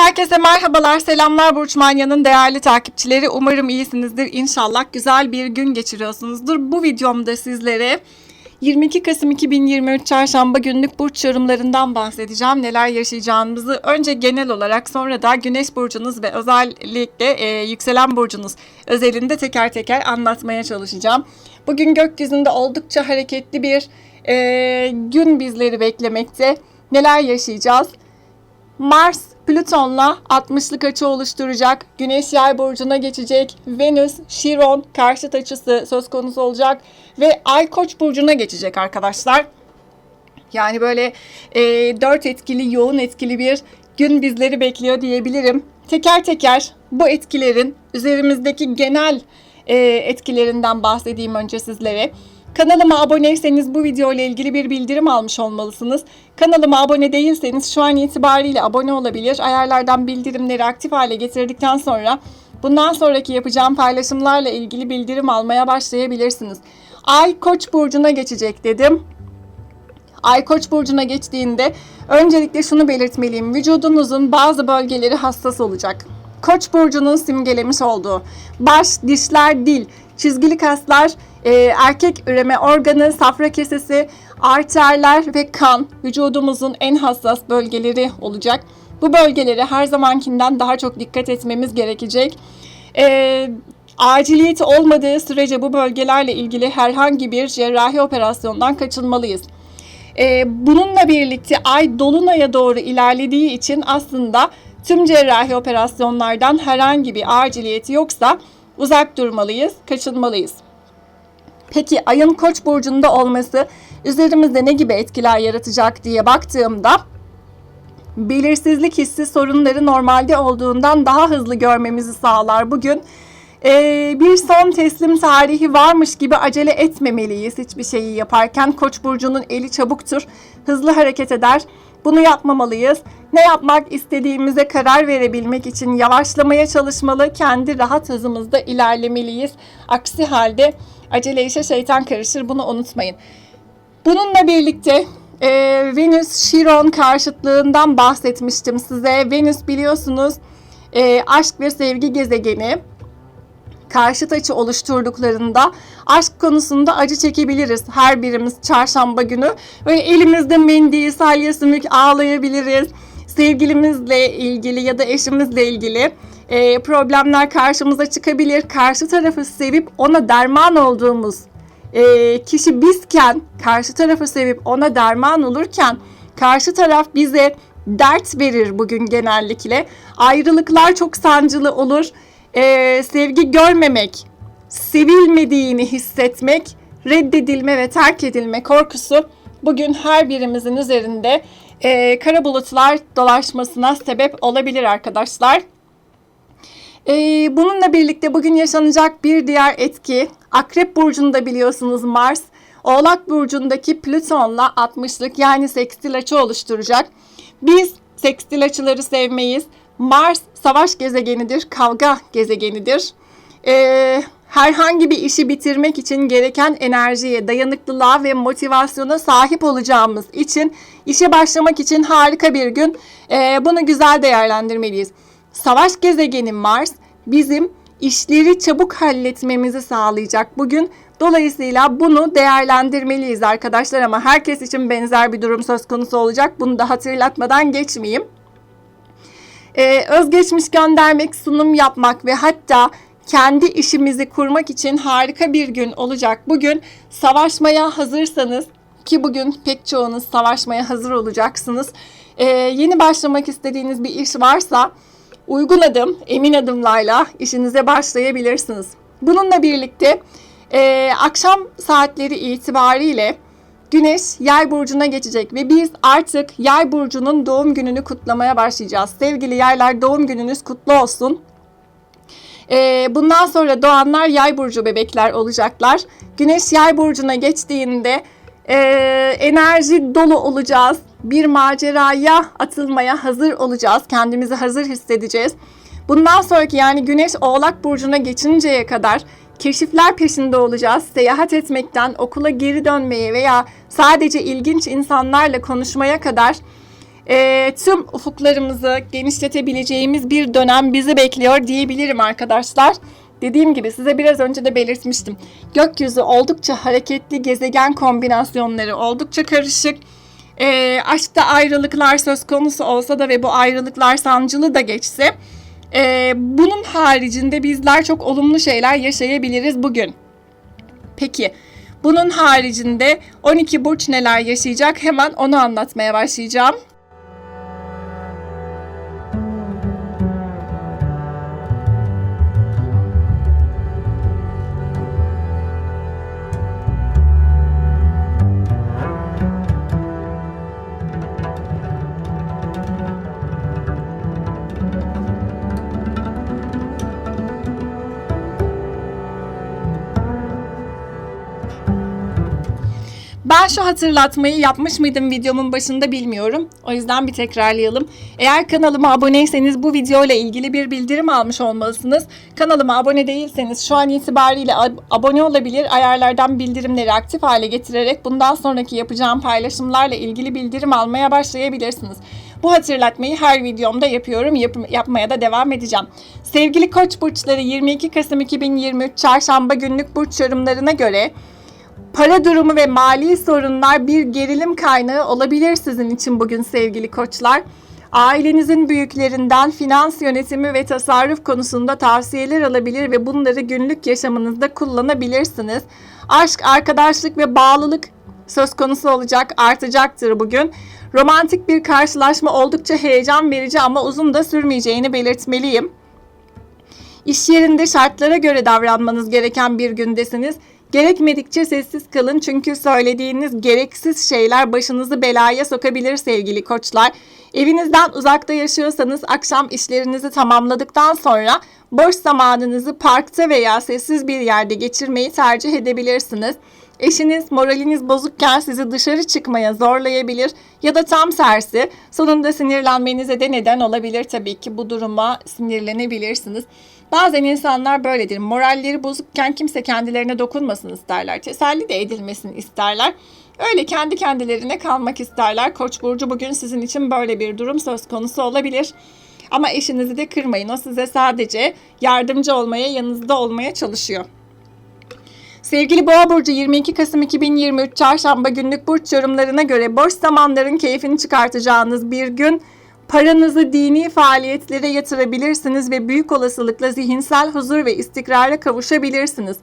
Herkese merhabalar, selamlar Burç Manya'nın değerli takipçileri. Umarım iyisinizdir. İnşallah güzel bir gün geçiriyorsunuzdur. Bu videomda sizlere 22 Kasım 2023 Çarşamba günlük burç yorumlarından bahsedeceğim. Neler yaşayacağımızı önce genel olarak sonra da Güneş burcunuz ve özellikle e, yükselen burcunuz özelinde teker teker anlatmaya çalışacağım. Bugün gökyüzünde oldukça hareketli bir e, gün bizleri beklemekte. Neler yaşayacağız? Mars Plüton'la 60'lık açı oluşturacak. Güneş yay burcuna geçecek. Venüs, Şiron karşıt açısı söz konusu olacak. Ve Ay Koç burcuna geçecek arkadaşlar. Yani böyle e, dört etkili, yoğun etkili bir gün bizleri bekliyor diyebilirim. Teker teker bu etkilerin üzerimizdeki genel e, etkilerinden bahsedeyim önce sizlere. Kanalıma aboneyseniz bu video ile ilgili bir bildirim almış olmalısınız. Kanalıma abone değilseniz şu an itibariyle abone olabilir. Ayarlardan bildirimleri aktif hale getirdikten sonra bundan sonraki yapacağım paylaşımlarla ilgili bildirim almaya başlayabilirsiniz. Ay Koç burcuna geçecek dedim. Ay Koç burcuna geçtiğinde öncelikle şunu belirtmeliyim. Vücudunuzun bazı bölgeleri hassas olacak. Koç burcunun simgelemiş olduğu baş, dişler, dil, çizgili kaslar, e, erkek üreme organı, safra kesesi, arterler ve kan vücudumuzun en hassas bölgeleri olacak. Bu bölgelere her zamankinden daha çok dikkat etmemiz gerekecek. E, aciliyeti olmadığı sürece bu bölgelerle ilgili herhangi bir cerrahi operasyondan kaçınmalıyız. E, bununla birlikte ay dolunaya doğru ilerlediği için aslında tüm cerrahi operasyonlardan herhangi bir aciliyeti yoksa uzak durmalıyız, kaçınmalıyız. Peki ayın koç burcunda olması üzerimizde ne gibi etkiler yaratacak diye baktığımda belirsizlik hissi sorunları normalde olduğundan daha hızlı görmemizi sağlar. Bugün ee, bir son teslim tarihi varmış gibi acele etmemeliyiz hiçbir şeyi yaparken. Koç burcunun eli çabuktur, hızlı hareket eder. Bunu yapmamalıyız. Ne yapmak istediğimize karar verebilmek için yavaşlamaya çalışmalı, kendi rahat hızımızda ilerlemeliyiz. Aksi halde acele işe şeytan karışır bunu unutmayın. Bununla birlikte e, Venüs Şiron karşıtlığından bahsetmiştim size. Venüs biliyorsunuz e, aşk ve sevgi gezegeni karşıt açı oluşturduklarında aşk konusunda acı çekebiliriz her birimiz çarşamba günü. Ve elimizde mendil, salya sümük ağlayabiliriz. Sevgilimizle ilgili ya da eşimizle ilgili e, problemler karşımıza çıkabilir. Karşı tarafı sevip ona derman olduğumuz e, kişi bizken, karşı tarafı sevip ona derman olurken karşı taraf bize dert verir bugün genellikle. Ayrılıklar çok sancılı olur e, sevgi görmemek, sevilmediğini hissetmek, reddedilme ve terk edilme korkusu bugün her birimizin üzerinde e, kara bulutlar dolaşmasına sebep olabilir arkadaşlar. E, bununla birlikte bugün yaşanacak bir diğer etki Akrep Burcu'nda biliyorsunuz Mars Oğlak Burcu'ndaki Plüton'la 60'lık yani sekstil açı oluşturacak. Biz sekstil açıları sevmeyiz. Mars savaş gezegenidir, kavga gezegenidir. Ee, herhangi bir işi bitirmek için gereken enerjiye, dayanıklılığa ve motivasyona sahip olacağımız için işe başlamak için harika bir gün. Ee, bunu güzel değerlendirmeliyiz. Savaş gezegeni Mars bizim işleri çabuk halletmemizi sağlayacak bugün. Dolayısıyla bunu değerlendirmeliyiz arkadaşlar ama herkes için benzer bir durum söz konusu olacak. Bunu da hatırlatmadan geçmeyeyim. Ee, özgeçmiş göndermek, sunum yapmak ve hatta kendi işimizi kurmak için harika bir gün olacak. Bugün savaşmaya hazırsanız ki bugün pek çoğunuz savaşmaya hazır olacaksınız. Ee, yeni başlamak istediğiniz bir iş varsa uygun adım, emin adımlarla işinize başlayabilirsiniz. Bununla birlikte e, akşam saatleri itibariyle Güneş yay burcuna geçecek ve biz artık yay burcunun doğum gününü kutlamaya başlayacağız. Sevgili yaylar doğum gününüz kutlu olsun. Ee, bundan sonra doğanlar yay burcu bebekler olacaklar. Güneş yay burcuna geçtiğinde e, enerji dolu olacağız. Bir maceraya atılmaya hazır olacağız. Kendimizi hazır hissedeceğiz. Bundan sonraki yani Güneş Oğlak Burcu'na geçinceye kadar keşifler peşinde olacağız. Seyahat etmekten okula geri dönmeye veya sadece ilginç insanlarla konuşmaya kadar e, tüm ufuklarımızı genişletebileceğimiz bir dönem bizi bekliyor diyebilirim arkadaşlar. Dediğim gibi size biraz önce de belirtmiştim. Gökyüzü oldukça hareketli, gezegen kombinasyonları oldukça karışık. E, aşkta ayrılıklar söz konusu olsa da ve bu ayrılıklar sancılı da geçse, e, bunun haricinde bizler çok olumlu şeyler yaşayabiliriz bugün. Peki bunun haricinde 12 burç neler yaşayacak hemen onu anlatmaya başlayacağım. Şu hatırlatmayı yapmış mıydım videomun başında bilmiyorum. O yüzden bir tekrarlayalım. Eğer kanalıma aboneyseniz bu video ile ilgili bir bildirim almış olmalısınız. Kanalıma abone değilseniz şu an itibariyle ab- abone olabilir. Ayarlardan bildirimleri aktif hale getirerek bundan sonraki yapacağım paylaşımlarla ilgili bildirim almaya başlayabilirsiniz. Bu hatırlatmayı her videomda yapıyorum. Yap- yapmaya da devam edeceğim. Sevgili Koç burçları 22 Kasım 2023 Çarşamba günlük burç yorumlarına göre Para durumu ve mali sorunlar bir gerilim kaynağı olabilir sizin için bugün sevgili koçlar. Ailenizin büyüklerinden finans yönetimi ve tasarruf konusunda tavsiyeler alabilir ve bunları günlük yaşamınızda kullanabilirsiniz. Aşk, arkadaşlık ve bağlılık söz konusu olacak, artacaktır bugün. Romantik bir karşılaşma oldukça heyecan verici ama uzun da sürmeyeceğini belirtmeliyim. İş yerinde şartlara göre davranmanız gereken bir gündesiniz. Gerekmedikçe sessiz kalın çünkü söylediğiniz gereksiz şeyler başınızı belaya sokabilir sevgili koçlar. Evinizden uzakta yaşıyorsanız akşam işlerinizi tamamladıktan sonra boş zamanınızı parkta veya sessiz bir yerde geçirmeyi tercih edebilirsiniz. Eşiniz moraliniz bozukken sizi dışarı çıkmaya zorlayabilir ya da tam tersi sonunda sinirlenmenize de neden olabilir tabii ki bu duruma sinirlenebilirsiniz. Bazen insanlar böyledir. Moralleri bozukken kimse kendilerine dokunmasın isterler. Teselli de edilmesini isterler. Öyle kendi kendilerine kalmak isterler. Koç burcu bugün sizin için böyle bir durum söz konusu olabilir. Ama eşinizi de kırmayın. O size sadece yardımcı olmaya, yanınızda olmaya çalışıyor. Sevgili Boğa burcu 22 Kasım 2023 Çarşamba günlük burç yorumlarına göre boş zamanların keyfini çıkartacağınız bir gün paranızı dini faaliyetlere yatırabilirsiniz ve büyük olasılıkla zihinsel huzur ve istikrara kavuşabilirsiniz.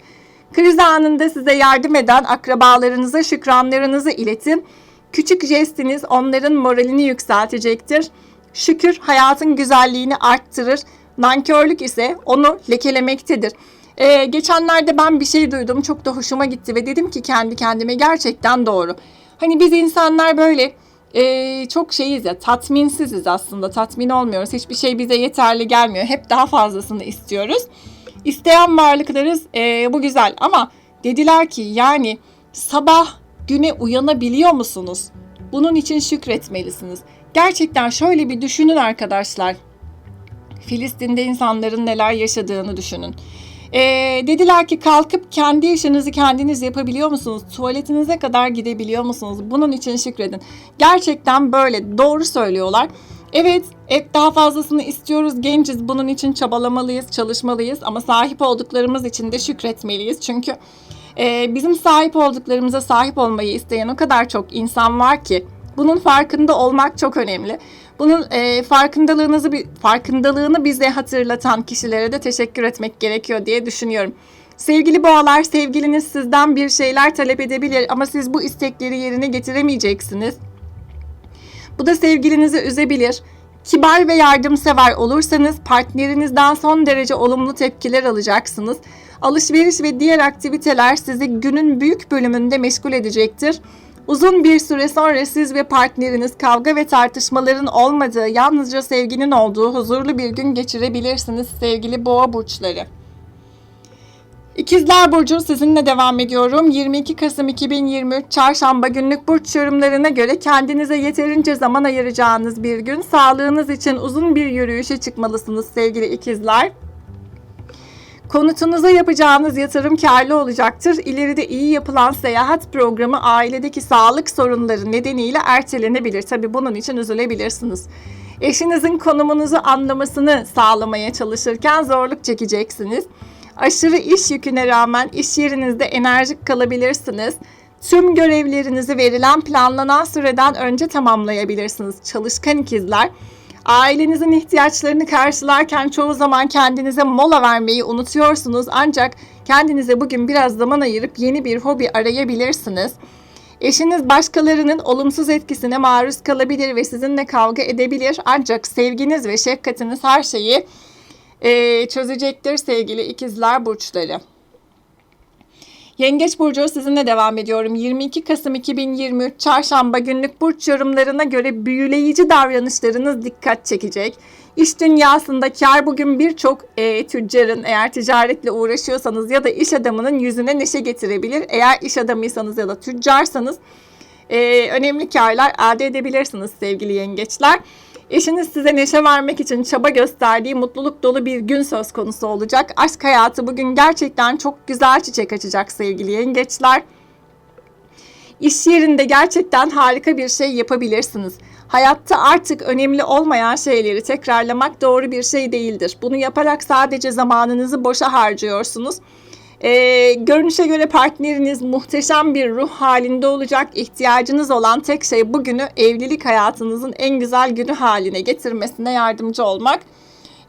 Kriz anında size yardım eden akrabalarınıza şükranlarınızı iletin. Küçük jestiniz onların moralini yükseltecektir. Şükür hayatın güzelliğini arttırır. Nankörlük ise onu lekelemektedir. Ee, geçenlerde ben bir şey duydum çok da hoşuma gitti ve dedim ki kendi kendime gerçekten doğru. Hani biz insanlar böyle e, çok şeyiz ya tatminsiziz aslında tatmin olmuyoruz. Hiçbir şey bize yeterli gelmiyor. Hep daha fazlasını istiyoruz. İsteyen varlıklarız e, bu güzel ama dediler ki yani sabah güne uyanabiliyor musunuz? Bunun için şükretmelisiniz. Gerçekten şöyle bir düşünün arkadaşlar. Filistin'de insanların neler yaşadığını düşünün. Ee, dediler ki kalkıp kendi işinizi kendiniz yapabiliyor musunuz? Tuvaletinize kadar gidebiliyor musunuz? Bunun için şükredin. Gerçekten böyle doğru söylüyorlar. Evet, hep daha fazlasını istiyoruz, genciz. Bunun için çabalamalıyız, çalışmalıyız ama sahip olduklarımız için de şükretmeliyiz. Çünkü e, bizim sahip olduklarımıza sahip olmayı isteyen o kadar çok insan var ki bunun farkında olmak çok önemli. Bunun e, farkındalığınızı farkındalığını bize hatırlatan kişilere de teşekkür etmek gerekiyor diye düşünüyorum. Sevgili boğalar, sevgiliniz sizden bir şeyler talep edebilir ama siz bu istekleri yerine getiremeyeceksiniz. Bu da sevgilinizi üzebilir. Kibar ve yardımsever olursanız partnerinizden son derece olumlu tepkiler alacaksınız. Alışveriş ve diğer aktiviteler sizi günün büyük bölümünde meşgul edecektir. Uzun bir süre sonra siz ve partneriniz kavga ve tartışmaların olmadığı, yalnızca sevginin olduğu huzurlu bir gün geçirebilirsiniz sevgili boğa burçları. İkizler Burcu sizinle devam ediyorum. 22 Kasım 2023 Çarşamba günlük burç yorumlarına göre kendinize yeterince zaman ayıracağınız bir gün. Sağlığınız için uzun bir yürüyüşe çıkmalısınız sevgili ikizler. Konutunuza yapacağınız yatırım karlı olacaktır. İleride iyi yapılan seyahat programı ailedeki sağlık sorunları nedeniyle ertelenebilir. Tabii bunun için üzülebilirsiniz. Eşinizin konumunuzu anlamasını sağlamaya çalışırken zorluk çekeceksiniz. Aşırı iş yüküne rağmen iş yerinizde enerjik kalabilirsiniz. Tüm görevlerinizi verilen planlanan süreden önce tamamlayabilirsiniz. Çalışkan ikizler. Ailenizin ihtiyaçlarını karşılarken çoğu zaman kendinize mola vermeyi unutuyorsunuz. Ancak kendinize bugün biraz zaman ayırıp yeni bir hobi arayabilirsiniz. Eşiniz başkalarının olumsuz etkisine maruz kalabilir ve sizinle kavga edebilir. Ancak sevginiz ve şefkatiniz her şeyi eee, çözecektir sevgili ikizler burçları. Yengeç Burcu sizinle devam ediyorum. 22 Kasım 2023 Çarşamba günlük burç yorumlarına göre büyüleyici davranışlarınız dikkat çekecek. İş dünyasında kar bugün birçok e, tüccarın eğer ticaretle uğraşıyorsanız ya da iş adamının yüzüne neşe getirebilir. Eğer iş adamıysanız ya da tüccarsanız e, önemli karlar elde edebilirsiniz sevgili yengeçler. Eşiniz size neşe vermek için çaba gösterdiği mutluluk dolu bir gün söz konusu olacak. Aşk hayatı bugün gerçekten çok güzel çiçek açacak sevgili yengeçler. İş yerinde gerçekten harika bir şey yapabilirsiniz. Hayatta artık önemli olmayan şeyleri tekrarlamak doğru bir şey değildir. Bunu yaparak sadece zamanınızı boşa harcıyorsunuz. Ee, görünüşe göre partneriniz muhteşem bir ruh halinde olacak. İhtiyacınız olan tek şey bugünü evlilik hayatınızın en güzel günü haline getirmesine yardımcı olmak.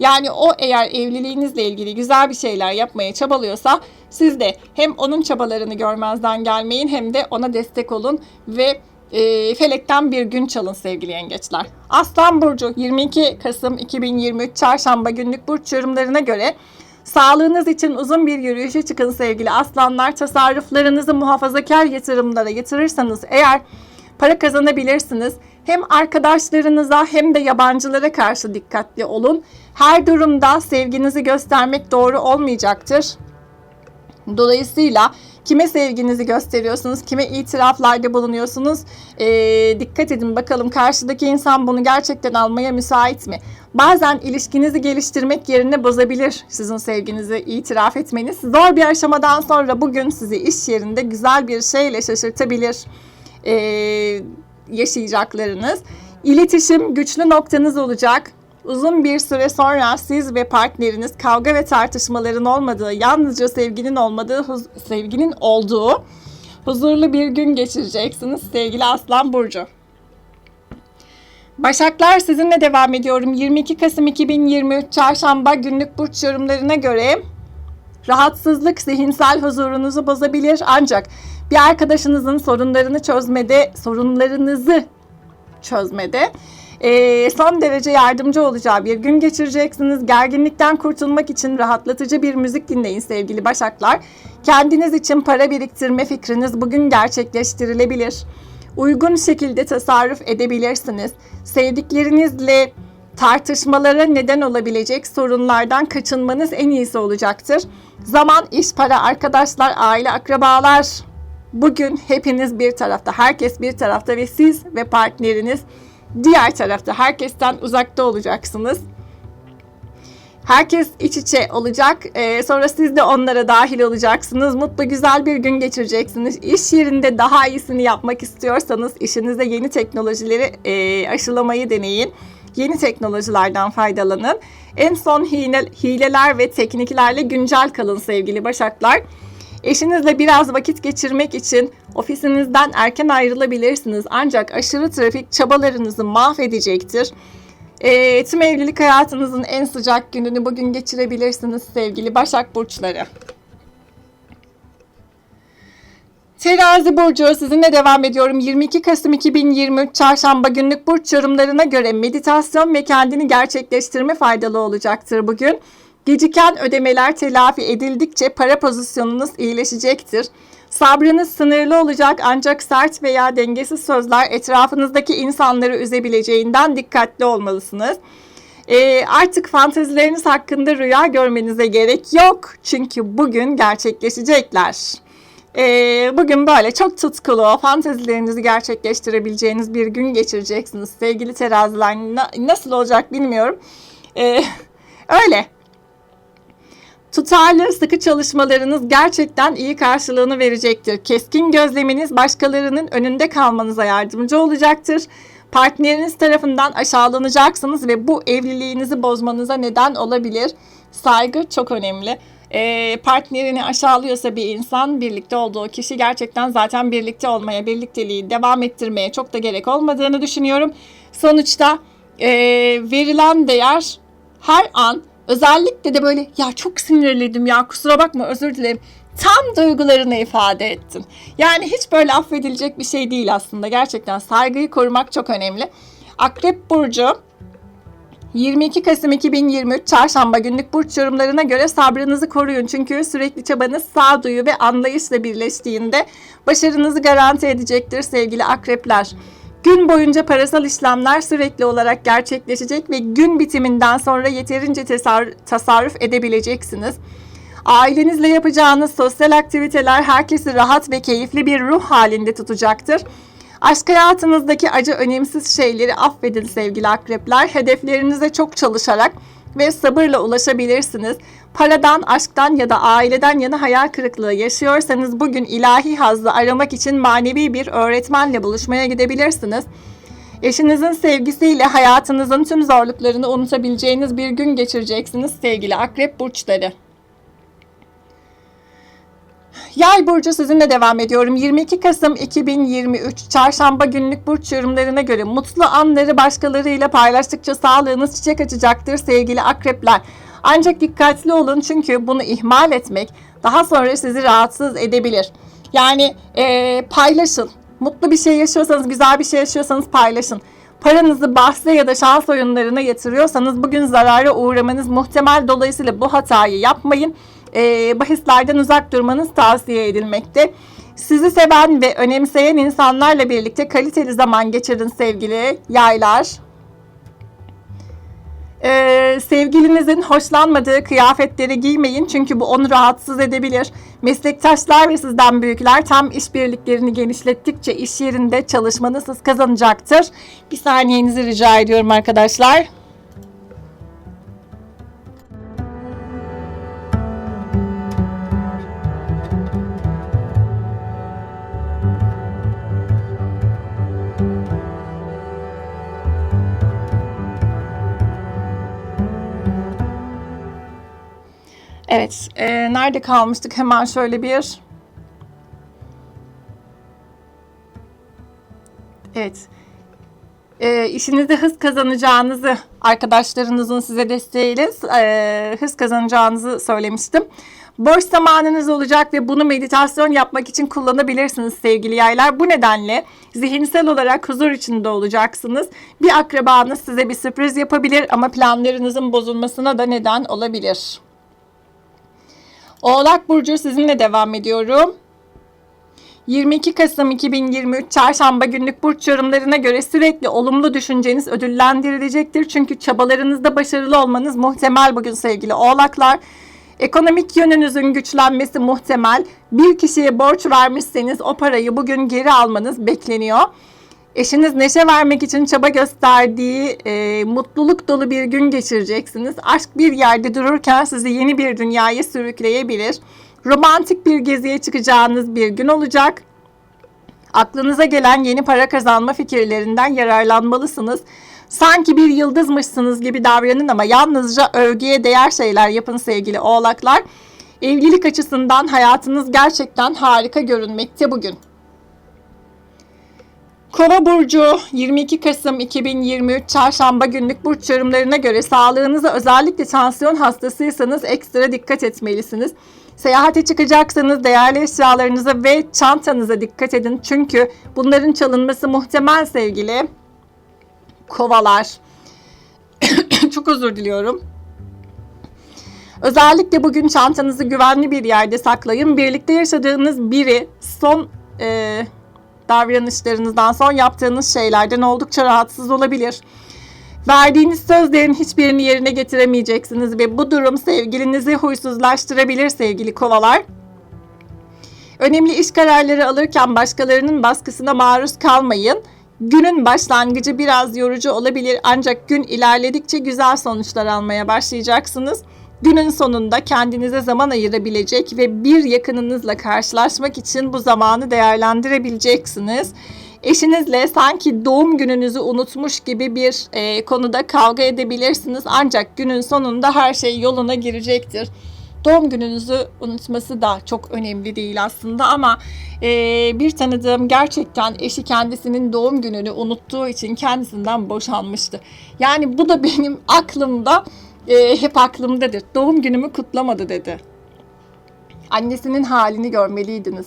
Yani o eğer evliliğinizle ilgili güzel bir şeyler yapmaya çabalıyorsa siz de hem onun çabalarını görmezden gelmeyin hem de ona destek olun ve e, felekten bir gün çalın sevgili yengeçler. Aslan Burcu 22 Kasım 2023 Çarşamba günlük burç yorumlarına göre Sağlığınız için uzun bir yürüyüşe çıkın sevgili aslanlar. Tasarruflarınızı muhafazakar yatırımlara yatırırsanız eğer para kazanabilirsiniz. Hem arkadaşlarınıza hem de yabancılara karşı dikkatli olun. Her durumda sevginizi göstermek doğru olmayacaktır. Dolayısıyla kime sevginizi gösteriyorsunuz, kime itiraflarda bulunuyorsunuz Ee, dikkat edin bakalım karşıdaki insan bunu gerçekten almaya müsait mi? Bazen ilişkinizi geliştirmek yerine bozabilir sizin sevginizi itiraf etmeniz. Zor bir aşamadan sonra bugün sizi iş yerinde güzel bir şeyle şaşırtabilir ee, yaşayacaklarınız. İletişim güçlü noktanız olacak. Uzun bir süre sonra siz ve partneriniz kavga ve tartışmaların olmadığı, yalnızca sevginin olmadığı, sevginin olduğu huzurlu bir gün geçireceksiniz sevgili Aslan Burcu. Başaklar sizinle devam ediyorum. 22 Kasım 2023 Çarşamba günlük burç yorumlarına göre rahatsızlık zihinsel huzurunuzu bozabilir ancak bir arkadaşınızın sorunlarını çözmede, sorunlarınızı çözmede e, son derece yardımcı olacağı bir gün geçireceksiniz. Gerginlikten kurtulmak için rahatlatıcı bir müzik dinleyin sevgili Başaklar. Kendiniz için para biriktirme fikriniz bugün gerçekleştirilebilir. Uygun şekilde tasarruf edebilirsiniz. Sevdiklerinizle tartışmalara neden olabilecek sorunlardan kaçınmanız en iyisi olacaktır. Zaman, iş, para, arkadaşlar, aile, akrabalar bugün hepiniz bir tarafta, herkes bir tarafta ve siz ve partneriniz diğer tarafta. Herkesten uzakta olacaksınız. Herkes iç içe olacak. Ee, sonra siz de onlara dahil olacaksınız. Mutlu güzel bir gün geçireceksiniz. İş yerinde daha iyisini yapmak istiyorsanız işinizde yeni teknolojileri e, aşılamayı deneyin. Yeni teknolojilerden faydalanın. En son hile, hileler ve tekniklerle güncel kalın sevgili Başaklar. Eşinizle biraz vakit geçirmek için ofisinizden erken ayrılabilirsiniz. Ancak aşırı trafik çabalarınızı mahvedecektir. Ee, tüm evlilik hayatınızın en sıcak gününü bugün geçirebilirsiniz sevgili Başak Burçları. Terazi Burcu sizinle devam ediyorum. 22 Kasım 2023 Çarşamba günlük burç yorumlarına göre meditasyon ve kendini gerçekleştirme faydalı olacaktır bugün. Geciken ödemeler telafi edildikçe para pozisyonunuz iyileşecektir. Sabrınız sınırlı olacak ancak sert veya dengesiz sözler etrafınızdaki insanları üzebileceğinden dikkatli olmalısınız. Ee, artık fantezileriniz hakkında rüya görmenize gerek yok. Çünkü bugün gerçekleşecekler. Ee, bugün böyle çok tutkulu, fantezilerinizi gerçekleştirebileceğiniz bir gün geçireceksiniz. Sevgili teraziler na- nasıl olacak bilmiyorum. Ee, öyle. Tutarlı, sıkı çalışmalarınız gerçekten iyi karşılığını verecektir. Keskin gözleminiz başkalarının önünde kalmanıza yardımcı olacaktır. Partneriniz tarafından aşağılanacaksınız ve bu evliliğinizi bozmanıza neden olabilir. Saygı çok önemli. Ee, partnerini aşağılıyorsa bir insan birlikte olduğu kişi gerçekten zaten birlikte olmaya, birlikteliği devam ettirmeye çok da gerek olmadığını düşünüyorum. Sonuçta e, verilen değer her an özellikle de böyle ya çok sinirliydim ya kusura bakma özür dilerim tam duygularını ifade ettin. Yani hiç böyle affedilecek bir şey değil aslında. Gerçekten saygıyı korumak çok önemli. Akrep Burcu 22 Kasım 2023 Çarşamba günlük burç yorumlarına göre sabrınızı koruyun. Çünkü sürekli çabanız sağduyu ve anlayışla birleştiğinde başarınızı garanti edecektir sevgili akrepler. Gün boyunca parasal işlemler sürekli olarak gerçekleşecek ve gün bitiminden sonra yeterince tasar- tasarruf edebileceksiniz. Ailenizle yapacağınız sosyal aktiviteler herkesi rahat ve keyifli bir ruh halinde tutacaktır. Aşk hayatınızdaki acı önemsiz şeyleri affedin sevgili akrepler. Hedeflerinize çok çalışarak ve sabırla ulaşabilirsiniz. Paradan, aşktan ya da aileden yana hayal kırıklığı yaşıyorsanız bugün ilahi hazzı aramak için manevi bir öğretmenle buluşmaya gidebilirsiniz. Eşinizin sevgisiyle hayatınızın tüm zorluklarını unutabileceğiniz bir gün geçireceksiniz sevgili akrep burçları. Yay burcu sizinle devam ediyorum. 22 Kasım 2023 Çarşamba günlük burç yorumlarına göre mutlu anları başkalarıyla paylaştıkça sağlığınız çiçek açacaktır sevgili akrepler. Ancak dikkatli olun çünkü bunu ihmal etmek daha sonra sizi rahatsız edebilir. Yani eee, paylaşın. Mutlu bir şey yaşıyorsanız, güzel bir şey yaşıyorsanız paylaşın. Paranızı bahse ya da şans oyunlarına yatırıyorsanız bugün zarara uğramanız muhtemel. Dolayısıyla bu hatayı yapmayın. Ee, bahislerden uzak durmanız tavsiye edilmekte. Sizi seven ve önemseyen insanlarla birlikte kaliteli zaman geçirin sevgili yaylar. Ee, sevgilinizin hoşlanmadığı kıyafetleri giymeyin çünkü bu onu rahatsız edebilir. Meslektaşlar ve sizden büyükler tam işbirliklerini genişlettikçe iş yerinde çalışmanız hız kazanacaktır. Bir saniyenizi rica ediyorum arkadaşlar. Evet, e, nerede kalmıştık? Hemen şöyle bir... Evet. E, işinizde hız kazanacağınızı, arkadaşlarınızın size desteğiyle e, hız kazanacağınızı söylemiştim. Boş zamanınız olacak ve bunu meditasyon yapmak için kullanabilirsiniz sevgili yaylar. Bu nedenle zihinsel olarak huzur içinde olacaksınız. Bir akrabanız size bir sürpriz yapabilir ama planlarınızın bozulmasına da neden olabilir. Oğlak Burcu sizinle devam ediyorum. 22 Kasım 2023 Çarşamba günlük burç yorumlarına göre sürekli olumlu düşünceniz ödüllendirilecektir. Çünkü çabalarınızda başarılı olmanız muhtemel bugün sevgili oğlaklar. Ekonomik yönünüzün güçlenmesi muhtemel. Bir kişiye borç vermişseniz o parayı bugün geri almanız bekleniyor. Eşiniz neşe vermek için çaba gösterdiği e, mutluluk dolu bir gün geçireceksiniz. Aşk bir yerde dururken sizi yeni bir dünyaya sürükleyebilir. Romantik bir geziye çıkacağınız bir gün olacak. Aklınıza gelen yeni para kazanma fikirlerinden yararlanmalısınız. Sanki bir yıldızmışsınız gibi davranın ama yalnızca övgüye değer şeyler yapın sevgili oğlaklar. Evlilik açısından hayatınız gerçekten harika görünmekte bugün. Kova burcu 22 Kasım 2023 Çarşamba günlük burç yorumlarına göre sağlığınıza özellikle tansiyon hastasıysanız ekstra dikkat etmelisiniz. Seyahate çıkacaksanız değerli eşyalarınıza ve çantanıza dikkat edin. Çünkü bunların çalınması muhtemel sevgili kovalar. Çok özür diliyorum. Özellikle bugün çantanızı güvenli bir yerde saklayın. Birlikte yaşadığınız biri son e, davranışlarınızdan son yaptığınız şeylerden oldukça rahatsız olabilir. Verdiğiniz sözlerin hiçbirini yerine getiremeyeceksiniz ve bu durum sevgilinizi huysuzlaştırabilir sevgili kovalar. Önemli iş kararları alırken başkalarının baskısına maruz kalmayın. Günün başlangıcı biraz yorucu olabilir ancak gün ilerledikçe güzel sonuçlar almaya başlayacaksınız. Günün sonunda kendinize zaman ayırabilecek ve bir yakınınızla karşılaşmak için bu zamanı değerlendirebileceksiniz. Eşinizle sanki doğum gününüzü unutmuş gibi bir e, konuda kavga edebilirsiniz ancak günün sonunda her şey yoluna girecektir. Doğum gününüzü unutması da çok önemli değil aslında ama e, bir tanıdığım gerçekten eşi kendisinin doğum gününü unuttuğu için kendisinden boşanmıştı. Yani bu da benim aklımda e, hep aklımdadır. Doğum günümü kutlamadı dedi. Annesinin halini görmeliydiniz.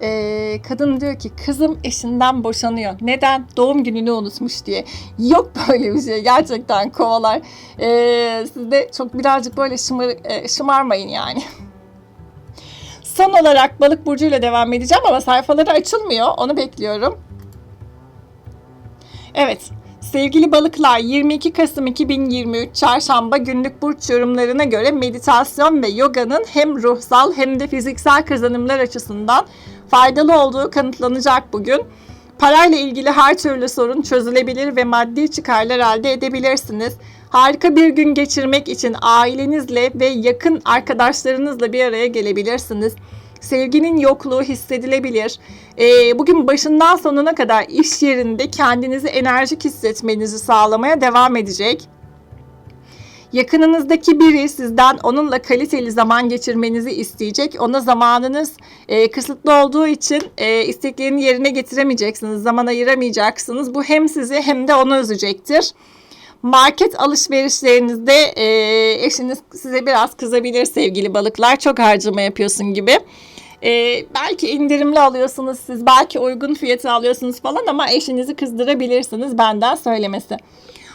E, kadın diyor ki kızım eşinden boşanıyor. Neden? Doğum gününü unutmuş diye. Yok böyle bir şey. Gerçekten kovalar. E, siz de çok birazcık böyle şımar, e, şımarmayın yani. Son olarak balık burcuyla devam edeceğim ama sayfaları açılmıyor. Onu bekliyorum. Evet. Sevgili balıklar 22 Kasım 2023 Çarşamba günlük burç yorumlarına göre meditasyon ve yoganın hem ruhsal hem de fiziksel kazanımlar açısından faydalı olduğu kanıtlanacak bugün. Parayla ilgili her türlü sorun çözülebilir ve maddi çıkarlar elde edebilirsiniz. Harika bir gün geçirmek için ailenizle ve yakın arkadaşlarınızla bir araya gelebilirsiniz. Sevginin yokluğu hissedilebilir. Ee, bugün başından sonuna kadar iş yerinde kendinizi enerjik hissetmenizi sağlamaya devam edecek. Yakınınızdaki biri sizden onunla kaliteli zaman geçirmenizi isteyecek. Ona zamanınız e, kısıtlı olduğu için e, isteklerini yerine getiremeyeceksiniz. Zaman ayıramayacaksınız. Bu hem sizi hem de onu üzecektir. Market alışverişlerinizde e, eşiniz size biraz kızabilir sevgili balıklar. Çok harcama yapıyorsun gibi. E, belki indirimli alıyorsunuz siz, belki uygun fiyatı alıyorsunuz falan ama eşinizi kızdırabilirsiniz benden söylemesi.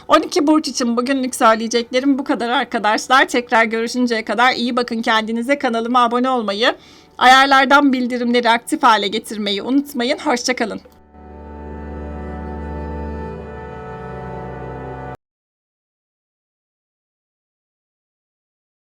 12 burç için bugünlük söyleyeceklerim bu kadar arkadaşlar. Tekrar görüşünceye kadar iyi bakın kendinize. Kanalıma abone olmayı, ayarlardan bildirimleri aktif hale getirmeyi unutmayın. Hoşçakalın.